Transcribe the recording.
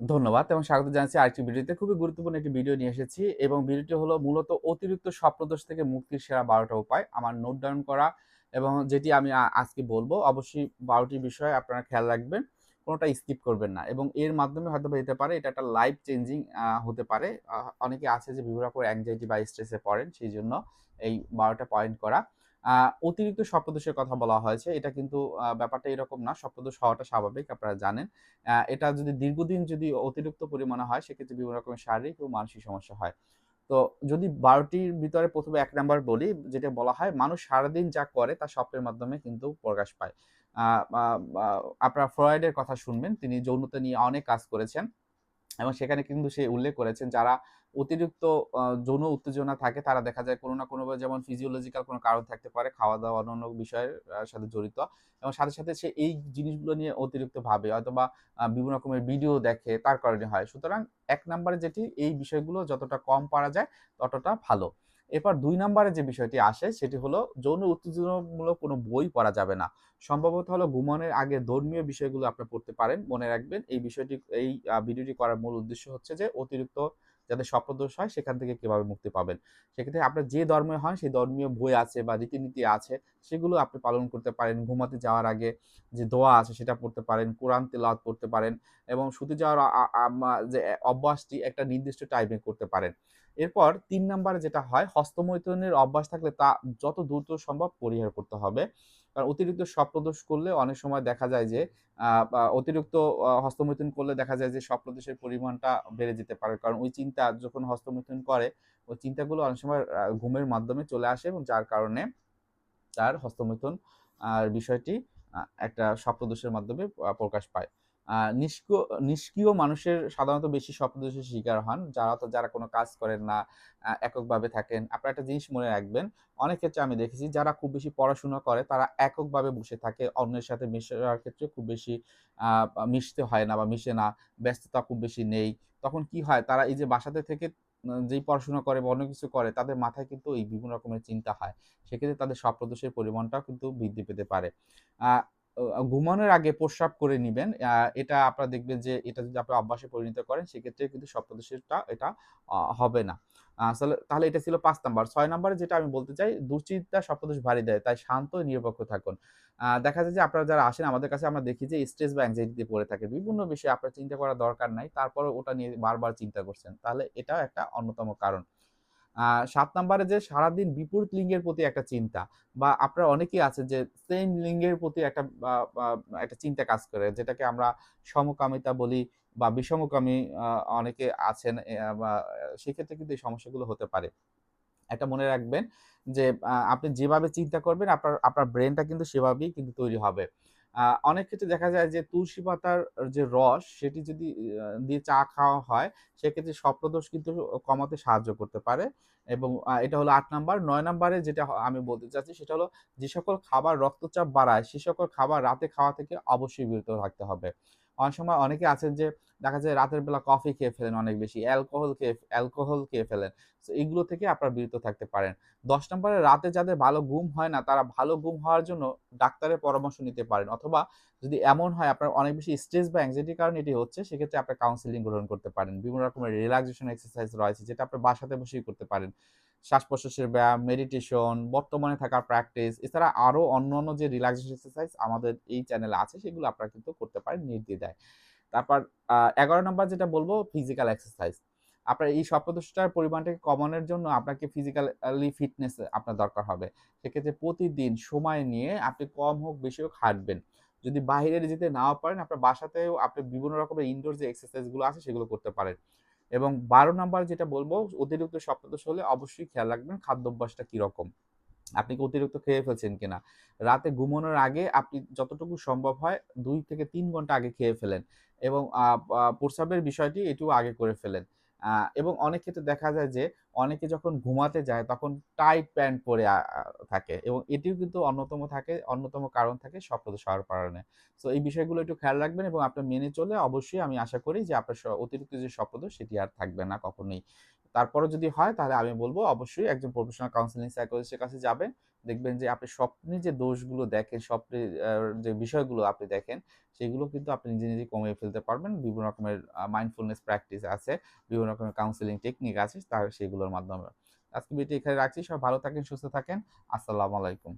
ধন্যবাদ এবং স্বাগত জানাচ্ছি আরেকটি ভিডিওতে। খুবই গুরুত্বপূর্ণ একটি ভিডিও নিয়ে এসেছি এবং ভিডিওটি হলো মূলত অতিরিক্ত স্বপ্নদোষ থেকে মুক্তির সেরা বারোটা উপায়। আমার নোট ডাউন করা এবং যেটি আমি আজকে বলব, অবশ্যই বারোটি বিষয়ে আপনারা খেয়াল রাখবেন, কোনোটা স্কিপ করবেন না এবং এর মাধ্যমে হয়তো হতে পারে, এটা একটা লাইফ চেঞ্জিং হতে পারে। অনেকে আছে যে বিভিন্ন রকম অ্যাংজাইটি বা স্ট্রেসে পড়েন, সেই জন্য এই বারোটা পয়েন্ট করা। অতিরিক্ত স্বপ্নদোষের কথা বলা হয়েছে। এটা কিন্তু ব্যাপারটা এরকম না। স্বপ্নদোষ হওয়াটা স্বাভাবিক, আপনারা জানেন। এটা যদি দীর্ঘদিন যদি অতিরিক্ত পরিমাণে হয়, সেক্ষেত্রে বিভিন্ন রকমের শারীরিক ও মানসিক সমস্যা হয়। তো যদি বারোটির ভিতরে প্রথমে এক নাম্বার বলি, যেটা বলা হয়, মানুষ সারাদিন যা করে, তা স্বপ্নের মাধ্যমে কিন্তু প্রকাশ পায়। আপনারা ফ্রয়েডের কথা শুনবেন। তিনি যৌনতা নিয়ে অনেক কাজ করেছেন। এবং সেখানে কিন্তু সে উল্লেখ করেছেন যারা অতিরিক্ত যৌন উত্তেজনা থাকে, তারা দেখা যায় কোনো না কোনোভাবে যেমন ফিজিওলজিক্যাল কোনো কারণ থাকতে পারে খাওয়া দাওয়া অন্য বিষয়ের সাথে জড়িত এবং সাথে সাথে সে এই জিনিসগুলো নিয়ে অতিরিক্ত ভাবে অথবা বিভিন্ন রকমের ভিডিও দেখে তার কারণে হয়। সুতরাং এক নম্বরে যেটি, এই বিষয়গুলো যতটা কম পারা যায় ততটা ভালো। এরপর দুই নম্বরে যে বিষয়টি আসে, সেটি হলো যৌন উত্তেজনামূলক কোনো বই পড়া যাবে না। সম্ভবত হলো ঘুমানোর আগে ধর্মীয় বিষয়গুলো আপনি পড়তে পারেন, মনে রাখবেন। এই বিষয়টি, এই ভিডিওটি করার মূল উদ্দেশ্য হচ্ছে যে অতিরিক্ত যাতে স্বপ্নদোষ হয়, সেখান থেকে কীভাবে মুক্তি পাবেন। সেক্ষেত্রে আপনার যে ধর্মে হয় সেই ধর্মীয় বই আছে বা রীতিনীতি আছে, সেগুলো আপনি পালন করতে পারেন। ঘুমাতে যাওয়ার আগে যে দোয়া আছে, সেটা পড়তে পারেন, কোরআন তেলাওয়াত পড়তে পারেন এবং শুতে যাওয়ার যে অভ্যাসটি একটা নির্দিষ্ট টাইমে করতে পারেন। এরপর তিন নাম্বারে যেটা হয়, হস্তমৈথুনের অভ্যাস থাকলে তা যত দ্রুত সম্ভব পরিহার করতে হবে। কারণ অতিরিক্ত স্বপ্নদোষ করলে অনেক সময় দেখা যায় যে অতিরিক্ত হস্তমৈথুন করলে দেখা যায় যে স্বপ্নদোষের পরিমাণটা বেড়ে যেতে পারে। কারণ ওই চিন্তা যখন হস্তমৈথুন করে, ওই চিন্তাগুলো অনেক সময় ঘুমের মাধ্যমে চলে আসে এবং যার কারণে তার হস্তমৈথুন আর বিষয়টি একটা স্বপ্নদোষের মাধ্যমে প্রকাশ পায়। নিষ্ক্রিয় মানুষের সাধারণত বেশি স্বপ্নদোষের শিকার হন। যারা তো, যারা কোনো কাজ করেন না এককভাবে থাকেন। আপনারা একটা জিনিস মনে রাখবেন, অনেক ক্ষেত্রে আমি দেখেছি, যারা খুব বেশি পড়াশোনা করে, তারা এককভাবে বসে থাকে, অন্যের সাথে মেশার ক্ষেত্রে খুব বেশি মিশতে হয় না বা মিশে না, ব্যস্ততা খুব বেশি নেই। তখন কি হয়, তারা এই যে বাসাতে থেকে যেই পড়াশোনা করে বা অন্য কিছু করে, তাদের মাথায় কিন্তু এই বিভিন্ন রকমের চিন্তা হয়। সেক্ষেত্রে তাদের স্বপ্নদোষের পরিমাণটাও কিন্তু বৃদ্ধি পেতে পারে। ঘুমানোর আগে প্রস্রাব করে নিবেন। এটা আপনারা দেখবেন যে এটা যদি আপনি অভ্যাসে পরিণত করেন সেক্ষেত্রে কিন্তু স্বপ্নদোষেরটা এটা হবে না। আহ, তাহলে এটা ছিল পাঁচ নাম্বার। ছয় নাম্বারে যেটা আমি বলতে চাই দুশ্চিন্তা স্বপ্নদোষ ভারী দেয় তাই শান্ত নিরপেক্ষ থাকুন। দেখা যায় যে আপনারা যারা আসেন আমাদের কাছে আমরা দেখি যে স্ট্রেস বা অ্যাংজাইটিতে পড়ে থাকে। বিভিন্ন বিষয়ে আপনার চিন্তা করার দরকার নাই তারপরে ওটা নিয়ে বারবার চিন্তা করছেন। তাহলে এটাও একটা অন্যতম কারণ। সাত নাম্বারে যে সারাদিন বিপরীত লিঙ্গের প্রতি একটা চিন্তা বা আপনারা অনেকেই আছেন যে সেম লিঙ্গের প্রতি একটা একটা চিন্তা কাজ করে, যেটাকে আমরা সমকামিতা বলি বা বিষমকামী অনেকে আছেন বা, সেক্ষেত্রে কিন্তু এই সমস্যাগুলো হতে পারে। এটা মনে রাখবেন যে আপনি যেভাবে চিন্তা করবেন, আপনার আপনার ব্রেনটা কিন্তু সেভাবেই কিন্তু তৈরি হবে। অনেক ক্ষেত্রে দেখা যায় যে তুলসী পাতার যে রস, সেটি যদি দিয়ে চা খাওয়া হয়, সেক্ষেত্রে স্বপ্নদোষ কিন্তু কমাতে সাহায্য করতে পারে। এবং এটা হলো আট নাম্বার। নয় নাম্বারে যেটা আমি বলতে চাচ্ছি সেটা হলো যে সকল খাবার রক্তচাপ বাড়ায়, সে সকল খাবার রাতে খাওয়া থেকে অবশ্যই বিরত রাখতে হবে। অনেক সময় অনেকে আছেন যে দেখা যায় রাতের বেলা কফি খেয়ে ফেলেন অনেক বেশি অ্যালকোহল খেয়ে অ্যালকোহল খেয়ে ফেলেন। তো এগুলো থেকে আপনারা বিরত থাকতে পারেন। দশ নম্বরে রাতে যাদের ভালো ঘুম হয় না, তারা ভালো ঘুম হওয়ার জন্য ডাক্তারের পরামর্শ নিতে পারেন। অথবা যদি এমন হয় আপনার অনেক বেশি স্ট্রেস বা অ্যাংজাইটির কারণে এটি হচ্ছে, সেক্ষেত্রে আপনার কাউন্সিলিং গ্রহণ করতে পারেন। বিভিন্ন রকমের রিল্যাক্সেশন এক্সারসাইজ রয়েছে, যেটা আপনার বাসাতে বসেই করতে পারেন। শ্বাস প্রশ্বাসের ব্যায়াম মেডিটেশন বর্তমানে থাকার প্র্যাকটিস এছাড়া আরও অন্য অন্য যে রিল্যাক্সেশন এক্সারসাইজ আমাদের এই চ্যানেলে আছে, সেগুলো আপনারা কিন্তু করতে পারেন নির্দ্বিধায় তারপর এগারো নম্বর যেটা বলব ফিজিক্যাল এক্সারসাইজ আপনার এই স্বপ্নদোষটার পরিমাণটাকে কমানোর জন্য আপনাকে ফিজিক্যালি ফিটনেস আপনার দরকার হবে। সেক্ষেত্রে প্রতিদিন সময় নিয়ে আপনি কম হোক, বেশি হোক হাঁটবেন। যদি বাইরে যেতে নাও পারেন, আপনার বাসাতেও আপনি বিভিন্ন রকমের ইনডোর যে এক্সারসাইজগুলো আছে, সেগুলো করতে পারেন। এবং বারো নাম্বার যেটা বলব, অতিরিক্ত স্বপ্নদোষ হলে অবশ্যই খেয়াল রাখবেন খাদ্যাভ্যাসটা কীরকম। আপনি কি অতিরিক্ত খেয়ে ফেলছেন কিনা? রাতে ঘুমানোর আগে আপনি যতটুকু সম্ভব হয় দুই থেকে তিন ঘণ্টা আগে খেয়ে ফেলেন এবং প্রস্রাবের বিষয়টি এটিও আগে করে ফেলেন। এবং অনেক ক্ষেত্রে দেখা যায় যে অনেকে যখন ঘুমাতে যায় তখন টাইট প্যান্ট পরে থাকে এবং এটিও কিন্তু অন্যতম থাকে অন্যতম কারণ থাকে স্বপ্নদোষ হওয়ার কারণে। সো এই বিষয়গুলো একটু খেয়াল রাখবেন এবং আপনার মেনে চলে অবশ্যই আমি আশা করি যে আপনার অতিরিক্ত যে স্বপ্নদোষ সেটি আর থাকবে না কখনোই। তারপরেও যদি হয় তাহলে আমি বলব অবশ্যই একজন প্রফেশনাল কাউন্সিলিং সাইকোলজিস্ট এর কাছে যাবেন। দেখবেন যে আপনি স্বপ্নে যে দোষগুলো দেখেন, স্বপ্নে যে বিষয়গুলো আপনি দেখেন সেগুলো কিন্তু আপনি নিজে, নিজে কমিয়ে ফেলতে পারবেন। বিভিন্ন রকমের মাইন্ডফুলনেস প্র্যাকটিস আছে, বিভিন্ন রকমের কাউন্সিলিং টেকনিক আছে তার সেগুলোর মাধ্যমে। আজকে ভিডিও এখানে রাখছি। সবাই ভালো থাকেন, সুস্থ থাকেন। আসসালামু আলাইকুম।